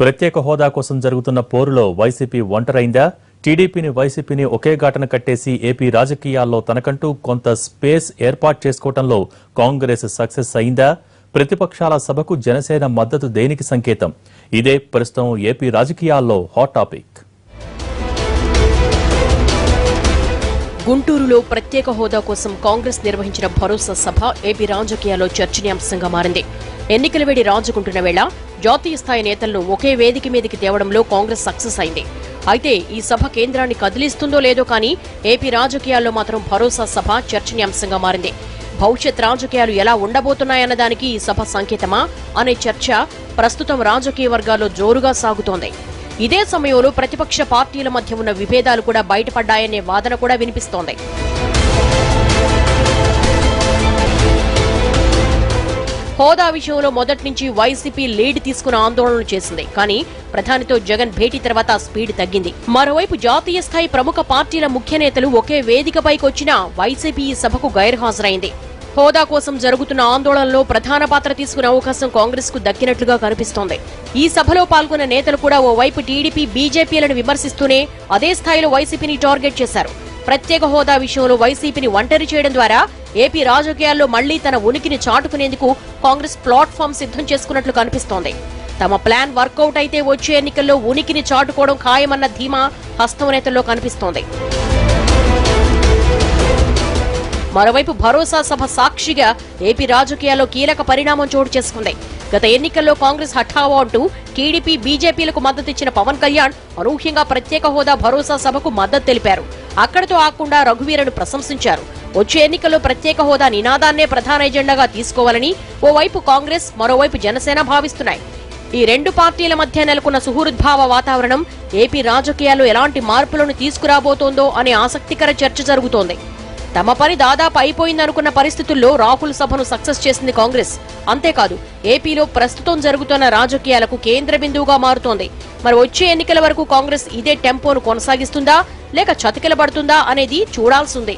ప్రత్యేక హోదా కోసం జరుగుతున్న పోరులో వైసీపీ ఒంటరైందా? టీడీపీని వైసీపీని ఒకే ఘాటన కట్టేసి ఏపీ రాజకీయాల్లో తనకంటూ కొంత స్పేస్ ఏర్పాటు చేసుకోవడంలో కాంగ్రెస్ సక్సెస్ అయిందా? ప్రతిపక్షాల సభకు జనసేన మద్దతు దేనికి సంకేతం? ఇదే ప్రస్తుతం ఏపీ రాజకీయాల్లో హాట్ టాపిక్. గుంటూరులో ప్రత్యేక హోదా కోసం కాంగ్రెస్ నిర్వహించిన భరోసా సభ ఏపీ రాజకీయాల్లో చర్చనీయాంశంగా మారింది. ఎన్నికల వేడి రాజుకుంటున్న వేళ జాతీయ స్థాయి నేతలను ఒకే వేదిక మీదకి తేవడంలో కాంగ్రెస్ సక్సెస్ అయింది. అయితే ఈ సభ కేంద్రాన్ని కదిలిస్తుందో లేదో కానీ ఏపీ రాజకీయాల్లో మాత్రం భరోసా సభ చర్చనీయాంశంగా మారింది. భవిష్యత్ రాజకీయాలు ఎలా ఉండబోతున్నాయన్న దానికి ఈ సభ సంకేతమా అనే చర్చ ప్రస్తుతం రాజకీయ వర్గాల్లో జోరుగా సాగుతోంది. ఇదే సమయంలో ప్రతిపక్ష పార్టీల మధ్య ఉన్న విభేదాలు కూడా బయటపడ్డాయనే వాదన కూడా వినిపిస్తోంది. హోదా విషయంలో మొదటి నుంచి వైసీపీ లీడ్ తీసుకున్న ఆందోళనలు చేసింది. కానీ ప్రధానితో జగన్ భేటీ తర్వాత స్పీడ్ తగ్గింది. మరోవైపు జాతీయ స్థాయి ప్రముఖ పార్టీల ముఖ్య నేతలు ఒకే వేదికపైకి వచ్చినా వైసీపీ ఈ సభకు గైర్హాజరైంది. హోదా కోసం జరుగుతున్న ఆందోళనలో ప్రధాన పాత్ర తీసుకునే అవకాశం కాంగ్రెస్కు దక్కినట్లుగా కనిపిస్తోంది. ఈ సభలో పాల్గొన్న నేతలు కూడా ఓవైపు టీడీపీ బీజేపీలను విమర్శిస్తూనే అదే స్థాయిలో వైసీపీని టార్గెట్ చేశారు. ప్రత్యేక హోదా విషయంలో వైసీపీని ఒంటరి చేయడం ద్వారా ఏపీ రాజకీయాల్లో మళ్ళీ తన ఉనికిని చాటుకునేందుకు కాంగ్రెస్ ప్లాట్ఫామ్ సిద్ధం చేసుకున్నట్లు కనిపిస్తోంది. తమ ప్లాన్ వర్కౌట్ అయితే వచ్చే ఎన్నికల్లో ఉనికిని చాటుకోవడం ఖాయమన్న ధీమా హస్తం నేతల్లో కనిపిస్తోంది. మరోవైపు భరోసా సభ సాక్షిగా ఏపీ రాజకీయాల్లో కీలక పరిణామం చోటు చేసుకుంది. గత ఎన్నికల్లో కాంగ్రెస్ హఠావో అంటూ టీడీపీ బీజేపీలకు మద్దతిచ్చిన పవన్ కళ్యాణ్ అనూహ్యంగా ప్రత్యేక హోదా భరోసా సభకు మద్దతు తెలిపారు. అక్కడతో ఆకుండా రఘువీరను ప్రశంసించారు. వచ్చే ఎన్నికల్లో ప్రత్యేక హోదా నినాదాన్నే ప్రధాన ఎజెండాగా తీసుకోవాలని ఓవైపు కాంగ్రెస్ మరోవైపు జనసేన భావిస్తున్నాయి. ఈ రెండు పార్టీల మధ్య నెలకొన్న సుహృద్భావ వాతావరణం ఏపీ రాజకీయాల్లో ఎలాంటి మార్పులను తీసుకురాబోతోందో అనే ఆసక్తికర చర్చ జరుగుతోంది. తమ పని దాదాపు అయిపోయిందనుకున్న పరిస్థితుల్లో రాహుల్ సభను సక్సెస్ చేసింది కాంగ్రెస్. అంతేకాదు ఏపీలో ప్రస్తుతం జరుగుతున్న రాజకీయాలకు కేంద్ర బిందువుగా మారుతోంది. మరి వచ్చే ఎన్నికల వరకు కాంగ్రెస్ ఇదే టెంపోను కొనసాగిస్తుందా లేక చతికిలబడుతుందా అనేది చూడాల్సిందే.